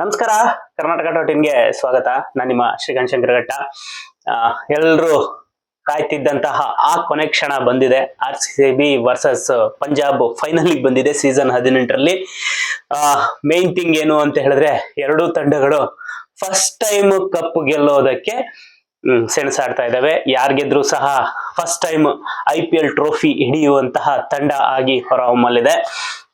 ನಮಸ್ಕಾರ. ಕರ್ನಾಟಕ ಡಾಟ್ ಇನ್ಗೆ ಸ್ವಾಗತ. ನಾನು ನಿಮ್ಮ ಶ್ರೀಕಾಂತ್ ಶಂಕರಘಟ್ಟ. ಎಲ್ಲರೂ ಕಾಯ್ತಿದ್ದಂತಹ ಆ ಕೊನೆ ಕ್ಷಣ ಬಂದಿದೆ. R C B versus Punjab final ಬಂದಿದೆ ಸೀಸನ್ ಹದಿನೆಂಟರಲ್ಲಿ. ಮೇನ್ ಥಿಂಗ್ ಏನು ಅಂತ ಹೇಳಿದ್ರೆ ಎರಡೂ ತಂಡಗಳು ಫಸ್ಟ್ ಟೈಮ್ ಕಪ್ ಗೆಲ್ಲೋದಕ್ಕೆ ಸೆಣಸಾಡ್ತಾ ಇದ್ದಾವೆ. ಯಾರ್ಗೆದ್ರು ಸಹ first time I P L trophy ಹಿಡಿಯುವಂತಹ ತಂಡ ಆಗಿ ಹೊರಹೊಮ್ಮಲಿದೆ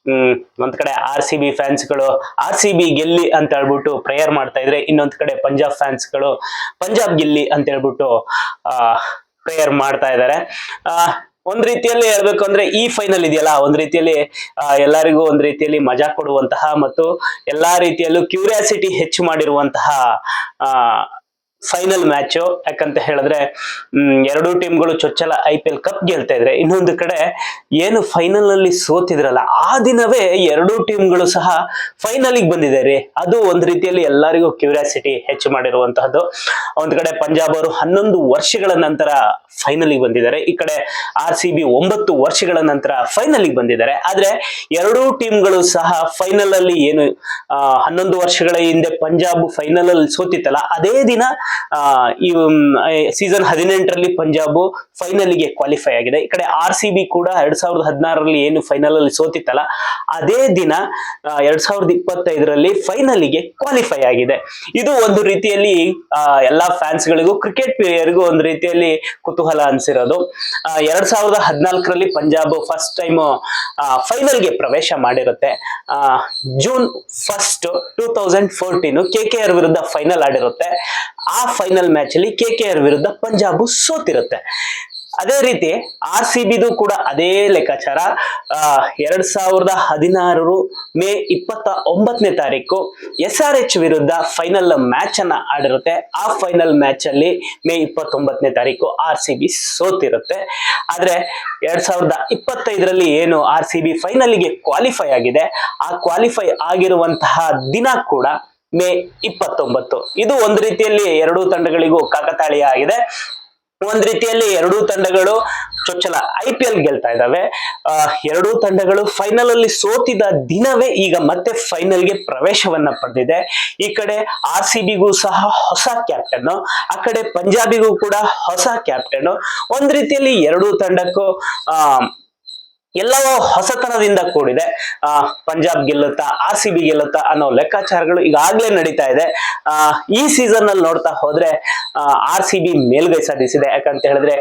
ಹ್ಮ್, ಒಂದ್ ಕಡೆ ಆರ್ ಸಿ ಬಿ ಫ್ಯಾನ್ಸ್ಗಳು ಆರ್ ಸಿ ಬಿ ಗೆಲ್ಲಿ ಅಂತ ಹೇಳ್ಬಿಟ್ಟು ಪ್ರೇಯರ್ ಮಾಡ್ತಾ ಇದ್ರೆ ಇನ್ನೊಂದ್ ಕಡೆ ಪಂಜಾಬ್ ಫ್ಯಾನ್ಸ್ಗಳು ಪಂಜಾಬ್ ಗೆಲ್ಲಿ ಅಂತ ಹೇಳ್ಬಿಟ್ಟು, ಆ ಪ್ರೇಯರ್ ಮಾಡ್ತಾ ಇದ್ದಾರೆ ಆ, ಒಂದ್ ರೀತಿಯಲ್ಲಿ ಹೇಳ್ಬೇಕು ಅಂದ್ರೆ ಈ ಫೈನಲ್ ಇದೆಯಲ್ಲ, ಒಂದ್ ರೀತಿಯಲ್ಲಿ ಎಲ್ಲರಿಗೂ ಒಂದ್ ರೀತಿಯಲ್ಲಿ ಮಜಾ ಕೊಡುವಂತಹ ಮತ್ತು ಎಲ್ಲಾ ರೀತಿಯಲ್ಲೂ ಕ್ಯೂರಿಯಾಸಿಟಿ ಹೆಚ್ಚು ಮಾಡಿರುವಂತಹ, ಆ ಫೈನಲ್ ಮ್ಯಾಚ್ ಯಾಕಂತ ಹೇಳಿದ್ರೆ ಎರಡೂ ಟೀಮ್ಗಳು ಚೊಚ್ಚಲ ಐ ಪಿ ಎಲ್ ಕಪ್ ಗೆಲ್ತಾ ಇದ್ರೆ, ಇನ್ನೊಂದು ಕಡೆ ಏನು ಫೈನಲ್ನಲ್ಲಿ ಸೋತಿದ್ರಲ್ಲ, ಆ ದಿನವೇ ಎರಡೂ ಟೀಮ್ಗಳು ಸಹ ಫೈನಲ್ ರೀ. ಅದು ಒಂದ್ ರೀತಿಯಲ್ಲಿ ಎಲ್ಲರಿಗೂ ಕ್ಯೂರಿಯಾಸಿಟಿ ಹೆಚ್ಚು ಮಾಡಿರುವಂತಹದ್ದು. ಒಂದ್ ಕಡೆ ಪಂಜಾಬ್ ಅವರು ಹನ್ನೊಂದು ವರ್ಷಗಳ ನಂತರ ಫೈನಲ್ ಬಂದಿದ್ದಾರೆ. ಈ ಕಡೆ ಆರ್ ಸಿ ಬಿ ಒಂಬತ್ತು ವರ್ಷಗಳ ನಂತರ ಫೈನಲ್ ಬಂದಿದ್ದಾರೆ. ಆದ್ರೆ ಎರಡೂ ಟೀಮ್ಗಳು ಸಹ ಫೈನಲ್ ಅಲ್ಲಿ ಏನು ಹನ್ನೊಂದು ವರ್ಷಗಳ ಹಿಂದೆ ಪಂಜಾಬ್ ಫೈನಲ್ ಅಲ್ಲಿ ಸೋತಿತ್ತಲ್ಲ, ಅದೇ ದಿನ ಈ ಸೀಸನ್ ಹದಿನೆಂಟರಲ್ಲಿ ಪಂಜಾಬ್ ಫೈನಲ್ಗೆ ಕ್ವಾಲಿಫೈ ಆಗಿದೆ. ಈ ಕಡೆ ಆರ್ ಸಿ ಬಿ ಕೂಡ ಎರಡ್ ಸಾವಿರದ ಹದಿನಾರರಲ್ಲಿ ಏನು ಫೈನಲ್ ಅಲ್ಲಿ ಸೋತಿತ್ತಲ್ಲ, ಅದೇ ದಿನ ಎರಡ್ ಸಾವಿರದ ಇಪ್ಪತ್ತೈದರಲ್ಲಿ ಫೈನಲ್ಗೆ ಕ್ವಾಲಿಫೈ ಆಗಿದೆ. ಇದು ಒಂದು ರೀತಿಯಲ್ಲಿ ಎಲ್ಲಾ ಫ್ಯಾನ್ಸ್ ಗಳಿಗೂ ಕ್ರಿಕೆಟ್ ಪ್ಲೇಯರ್ಗೂ ಒಂದು ರೀತಿಯಲ್ಲಿ ಕುತೂಹಲ ಅನ್ಸಿರೋದು. ಎರಡ್ ಸಾವಿರದ ಹದಿನಾಲ್ಕರಲ್ಲಿ ಪಂಜಾಬ್ ಫಸ್ಟ್ ಟೈಮ್ ಫೈನಲ್ಗೆ ಪ್ರವೇಶ ಮಾಡಿರುತ್ತೆ. June first two thousand fourteen K K R ವಿರುದ್ಧ ಫೈನಲ್ ಆಡಿರುತ್ತೆ. ಆ ಫೈನಲ್ ಮ್ಯಾಚ್ ಅಲ್ಲಿ ಕೆ ಕೆ ಆರ್ ವಿರುದ್ಧ ಪಂಜಾಬ್ ಸೋತಿರುತ್ತೆ. ಅದೇ ರೀತಿ ಆರ್ ಸಿ ಬಿದು ಕೂಡ ಅದೇ ಲೆಕ್ಕಾಚಾರ. ಎರಡ್ ಸಾವಿರದ ಹದಿನಾರು ಮೇ ಇಪ್ಪತ್ತ ಒಂಬತ್ತನೇ ತಾರೀಕು ಎಸ್ ಆರ್ ಎಚ್ ವಿರುದ್ಧ ಫೈನಲ್ ಮ್ಯಾಚ್ ಅನ್ನ ಆಡಿರುತ್ತೆ. ಆ ಫೈನಲ್ ಮ್ಯಾಚ್ ಅಲ್ಲಿ ಮೇ ಇಪ್ಪತ್ತೊಂಬತ್ತನೇ ತಾರೀಕು ಆರ್ ಸಿ ಬಿ ಸೋತಿರುತ್ತೆ. ಆದ್ರೆ ಎರಡ್ ಸಾವಿರದ ಇಪ್ಪತ್ತೈದರಲ್ಲಿ ಏನು ಆರ್ ಸಿ ಬಿ ಫೈನಲ್ಗೆ ಕ್ವಾಲಿಫೈ ಆಗಿದೆ? ಆ ಕ್ವಾಲಿಫೈ ಆಗಿರುವಂತಹ ದಿನ ಕೂಡ ಮೇ ಇಪ್ಪತ್ತೊಂಬತ್ತು. ಇದು ಒಂದು ರೀತಿಯಲ್ಲಿ ಎರಡೂ ತಂಡಗಳಿಗೂ ಕಾಕತಾಳೀಯ ಆಗಿದೆ ಒಂದ್ ರೀತಿಯಲ್ಲಿ ಎರಡೂ ತಂಡಗಳು ಚೊಚ್ಚಲ ಐ ಪಿ ಎಲ್ ಗೆಲ್ತಾ ಇದಾವೆ ಆ, ಎರಡೂ ತಂಡಗಳು ಫೈನಲ್ ಅಲ್ಲಿ ಸೋತಿದ ದಿನವೇ ಈಗ ಮತ್ತೆ ಫೈನಲ್ಗೆ ಪ್ರವೇಶವನ್ನ ಪಡೆದಿದೆ. ಈ ಕಡೆ ಆರ್ ಸಿ ಬಿಗೂ ಸಹ ಹೊಸ ಕ್ಯಾಪ್ಟನ್ ಆ ಕಡೆ ಪಂಜಾಬಿಗೂ ಕೂಡ ಹೊಸ ಕ್ಯಾಪ್ಟನ್ ಒಂದ್ ರೀತಿಯಲ್ಲಿ ಎರಡೂ ತಂಡಕ್ಕೂ ಎಲ್ಲವೂ ಹೊಸತನದಿಂದ ಕೂಡಿದೆ. ಆ, ಪಂಜಾಬ್ ಗೆಲ್ಲುತ್ತಾ, ಆರ್ ಸಿ ಬಿ ಗೆಲ್ಲುತ್ತಾ ಅನ್ನೋ ಲೆಕ್ಕಾಚಾರಗಳು ಈಗಾಗಲೇ ನಡೀತಾ ಇದೆ. ಆ, ಈ ಸೀಸನ್ ಅಲ್ಲಿ ನೋಡ್ತಾ ಹೋದ್ರೆ ಆರ್ ಸಿ ಬಿ ಮೇಲ್ಗೈ ಸಾಧಿಸಿದೆ. ಯಾಕಂತ ಹೇಳಿದ್ರೆ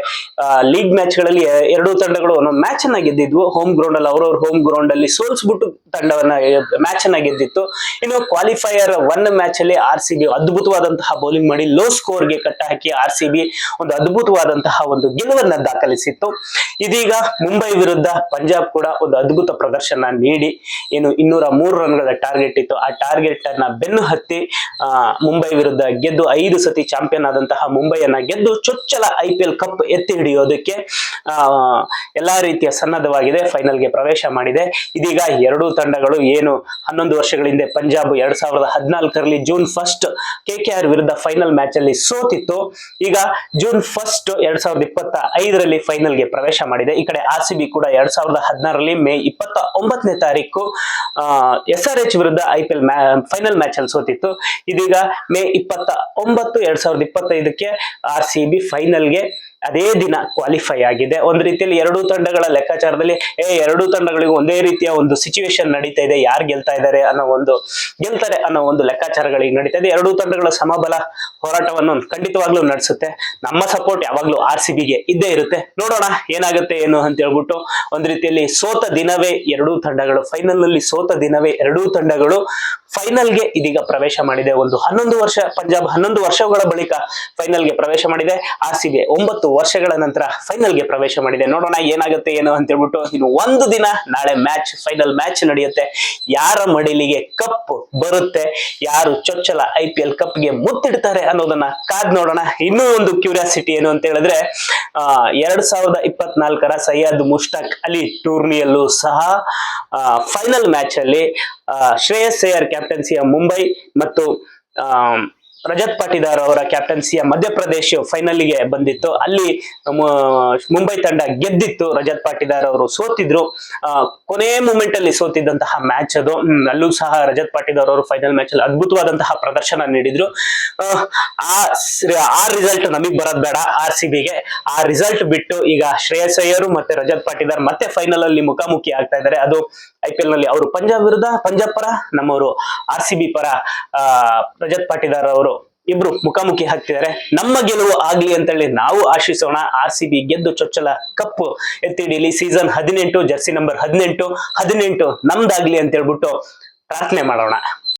ಲೀಗ್ ಮ್ಯಾಚ್ಗಳಲ್ಲಿ ಎರಡೂ ತಂಡಗಳು ಒಂದೊಂದು ಮ್ಯಾಚ್ ಅನ್ನ ಗೆದ್ದಿದ್ವು. ಹೋಮ್ ಗ್ರೌಂಡ್ ಅಲ್ಲಿ ಅವ್ರವ್ರ ಹೋಮ್ ಗ್ರೌಂಡ್ ಅಲ್ಲಿ ಸೋಲ್ಸ್ಬಿಟ್ಟು ತಂಡವನ್ನ ಮ್ಯಾಚ್ ಅನ್ನ ಗೆದ್ದಿತ್ತು. ಇನ್ನು ಕ್ವಾಲಿಫೈಯರ್ ಒನ್ ಮ್ಯಾಚ್ ಅಲ್ಲಿ ಆರ್ ಸಿ ಬಿ ಅದ್ಭುತವಾದಂತಹ ಬೌಲಿಂಗ್ ಮಾಡಿ ಲೋ ಸ್ಕೋರ್ಗೆ ಕಟ್ಟ ಹಾಕಿ ಆರ್ ಸಿ ಬಿ ಒಂದು ಅದ್ಭುತವಾದಂತಹ ಒಂದು ಗೆಲುವನ್ನ ದಾಖಲಿಸಿತ್ತು. ಇದೀಗ ಮುಂಬೈ ವಿರುದ್ಧ ಪಂಜಾಬ್ ಕೂಡ ಒಂದು ಅದ್ಭುತ ಪ್ರದರ್ಶನ ನೀಡಿ. ಏನು ಇನ್ನೂರ ಮೂರು ರನ್ಗಳ ಟಾರ್ಗೆಟ್ ಇತ್ತು. ಆ ಟಾರ್ಗೆಟ್ ಅನ್ನ ಬೆನ್ನು ಹತ್ತಿ ಮುಂಬೈ ವಿರುದ್ಧ ಗೆದ್ದು ಐದು ಸತಿ ಚಾಂಪಿಯನ್ ಆದಂತಹ ಮುಂಬೈಯನ್ನ ಗೆದ್ದು ಚೊಚ್ಚಲ ಐ ಪಿ ಕಪ್ ಎತ್ತಿ ಹಿಡಿಯೋದಕ್ಕೆ ಎಲ್ಲಾ ರೀತಿಯ ಸನ್ನದ್ಧವಾಗಿದೆ. ಫೈನಲ್ಗೆ ಪ್ರವೇಶ ಮಾಡಿದೆ. ಇದೀಗ ಎರಡೂ ತಂಡಗಳು ಏನು ಹನ್ನೊಂದು ವರ್ಷಗಳ ಹಿಂದೆ ಪಂಜಾಬ್ ಎರಡ್ ಸಾವಿರದ ಹದಿನಾಲ್ಕರಲ್ಲಿ June first K K R ವಿರುದ್ಧ ಫೈನಲ್ ಮ್ಯಾಚ್ ಅಲ್ಲಿ ಸೋತಿತ್ತು. ಈಗ ಜೂನ್ ಫಸ್ಟ್ ಎರಡ್ ಸಾವಿರದ ಇಪ್ಪತ್ತ ಐದರಲ್ಲಿ ಫೈನಲ್ಗೆ ಪ್ರವೇಶ ಮಾಡಿದೆ. ಈ ಕಡೆ ಆರ್ ಸಿ ಬಿ ಕೂಡ ಎರಡ್ ಸಾವಿರದ ಹದಿನಾರರಲ್ಲಿ ಮೇ ಇಪ್ಪತ್ತ ಒಂಬತ್ತನೇ ತಾರೀಕು ಎಸ್ ಆರ್ ಎಚ್ ವಿರುದ್ಧ I P L final match ಅಲ್ಲಿ ಸೋತಿತ್ತು. ಇದೀಗ ಮೇ ಇಪ್ಪತ್ತ ಒಂಬತ್ತು ಎರಡ್ ಸಾವಿರದ ಇಪ್ಪತ್ತೈದಕ್ಕೆ ಆರ್ ಸಿ ಬಿ ಫೈನಲ್ಗೆ ಅದೇ ದಿನ ಕ್ವಾಲಿಫೈ ಆಗಿದೆ. ಒಂದು ರೀತಿಯಲ್ಲಿ ಎರಡೂ ತಂಡಗಳ ಲೆಕ್ಕಾಚಾರದಲ್ಲಿ, ಏ, ಎರಡೂ ತಂಡಗಳಿಗೂ ಒಂದೇ ರೀತಿಯ ಒಂದು ಸಿಚುವೇಶನ್ ನಡೀತಾ ಇದೆ. ಯಾರು ಗೆಲ್ತಾ ಇದ್ದಾರೆ ಅನ್ನೋ ಒಂದು, ಗೆಲ್ತಾರೆ ಅನ್ನೋ ಒಂದು ಲೆಕ್ಕಾಚಾರಗಳಿಗೆ ನಡೀತಾ ಇದೆ. ಎರಡೂ ತಂಡಗಳ ಸಮಬಲ ಹೋರಾಟವನ್ನು ಖಂಡಿತವಾಗ್ಲೂ ನಡೆಸುತ್ತೆ. ನಮ್ಮ ಸಪೋರ್ಟ್ ಯಾವಾಗ್ಲೂ ಆರ್ ಸಿ ಬಿಗೆ ಇದ್ದೇ ಇರುತ್ತೆ. ನೋಡೋಣ ಏನಾಗುತ್ತೆ ಏನು ಅಂತ ಹೇಳ್ಬಿಟ್ಟು ಒಂದು ರೀತಿಯಲ್ಲಿ ಸೋತ ದಿನವೇ ಎರಡೂ ತಂಡಗಳು ಫೈನಲ್ನಲ್ಲಿ ಸೋತ ದಿನವೇ ಎರಡೂ ತಂಡಗಳು ಫೈನಲ್ಗೆ ಇದೀಗ ಪ್ರವೇಶ ಮಾಡಿದೆ. ಒಂದು ಹನ್ನೊಂದು ವರ್ಷ, ಪಂಜಾಬ್ ಹನ್ನೊಂದು ವರ್ಷಗಳ ಬಳಿಕ ಫೈನಲ್ಗೆ ಪ್ರವೇಶ ಮಾಡಿದೆ. ಆರ್ ಸಿ ಬಿ ಒಂಬತ್ತು ವರ್ಷಗಳ ನಂತರ ಫೈನಲ್ಗೆ ಪ್ರವೇಶ ಮಾಡಿದೆ. ನೋಡೋಣ ಏನಾಗುತ್ತೆ, ಏನು ಅಂತ ಹೇಳ್ಬಿಟ್ಟು ಇನ್ನು ಒಂದು ದಿನ ನಾಳೆ ಮ್ಯಾಚ್ ಫೈನಲ್ ಮ್ಯಾಚ್ ನಡೆಯುತ್ತೆ. ಯಾರ ಮಡಿಲಿಗೆ ಕಪ್ ಬರುತ್ತೆ, ಯಾರು ಚೊಚ್ಚಲ ಐ ಪಿ ಎಲ್ ಕಪ್ಗೆ ಮುತ್ತಿಡ್ತಾರೆ ಅನ್ನೋದನ್ನ ಕಾದ್ ನೋಡೋಣ. ಇನ್ನೂ ಒಂದು ಕ್ಯೂರಿಯಾಸಿಟಿ ಏನು ಅಂತ ಹೇಳಿದ್ರೆ ಎರಡ್ ಸಾವಿರದ ಇಪ್ಪತ್ನಾಲ್ಕರ ಸಯ್ಯದ್ ಮುಷ್ತಾಕ್ ಅಲಿ ಟೂರ್ನಿಯಲ್ಲೂ ಸಹ ಫೈನಲ್ ಮ್ಯಾಚ್ ಅಲ್ಲಿ ಶ್ರೇಯಸ್ ಸೇಯರ್ ಕ್ಯಾಪ್ಟನ್ಸಿಯ ಮುಂಬೈ ಮತ್ತು ರಜತ್ ಪಾಟಿದಾರ್ ಅವರ ಕ್ಯಾಪ್ಟನ್ಸಿಯ ಮಧ್ಯಪ್ರದೇಶ ಫೈನಲ್ಗೆ ಬಂದಿತ್ತು. ಅಲ್ಲಿ ಮುಂಬೈ ತಂಡ ಗೆದ್ದಿತ್ತು. ರಜತ್ ಪಾಟಿದಾರ್ ಅವರು ಸೋತಿದ್ರು. ಕೊನೆ ಮೂಮೆಂಟ್ ಅಲ್ಲಿ ಸೋತಿದ್ದಂತಹ ಮ್ಯಾಚ್ ಅದು. ಅಲ್ಲೂ ಸಹ ರಜತ್ ಪಾಟಿದಾರ್ ಅವರು ಫೈನಲ್ ಮ್ಯಾಚ್ ಅಲ್ಲಿ ಅದ್ಭುತವಾದಂತಹ ಪ್ರದರ್ಶನ ನೀಡಿದ್ರು. ಆ, ಆ ರಿಸಲ್ಟ್ ನಮಗ್ ಬರೋದ್ ಬೇಡ. ಆರ್ ಸಿ ಬಿಗೆ ಆ ರಿಸಲ್ಟ್ ಬಿಟ್ಟು ಈಗ ಶ್ರೇಯಸ್ ಅಯ್ಯರು ಮತ್ತೆ ರಜತ್ ಪಾಟಿದಾರ್ ಮತ್ತೆ ಫೈನಲ್ ಅಲ್ಲಿ ಮುಖಾಮುಖಿ ಆಗ್ತಾ ಇದ್ದಾರೆ. ಅದು ಐ ಪಿ ಎಲ್ನಲ್ಲಿ ಅವರು ಪಂಜಾಬ್ ವಿರುದ್ಧ ಪಂಜಾಬ್ ಪರ ನಮ್ಮವರು ಆರ್ ಸಿ ಬಿ ಪರ ರಜತ್ ಪಾಟಿದಾರ್ ಅವರು ಇಬ್ರು ಮುಖಾಮುಖಿ ಹಾಕ್ತಿದ್ದಾರೆ. ನಮ್ಮ ಗೆಲುವು ಆಗ್ಲಿ ಅಂತೇಳಿ ನಾವು ಆಶಿಸೋಣ. ಆರ್ ಸಿ ಬಿ ಗೆದ್ದು ಚೊಚ್ಚಲ ಕಪ್ ಎತ್ತಿಡೀಲಿ. ಸೀಸನ್ ಹದಿನೆಂಟು ಜರ್ಸಿ ನಂಬರ್ ಹದಿನೆಂಟು ಹದಿನೆಂಟು ನಮ್ದಾಗ್ಲಿ ಅಂತ ಹೇಳ್ಬಿಟ್ಟು ಪ್ರಾರ್ಥನೆ ಮಾಡೋಣ.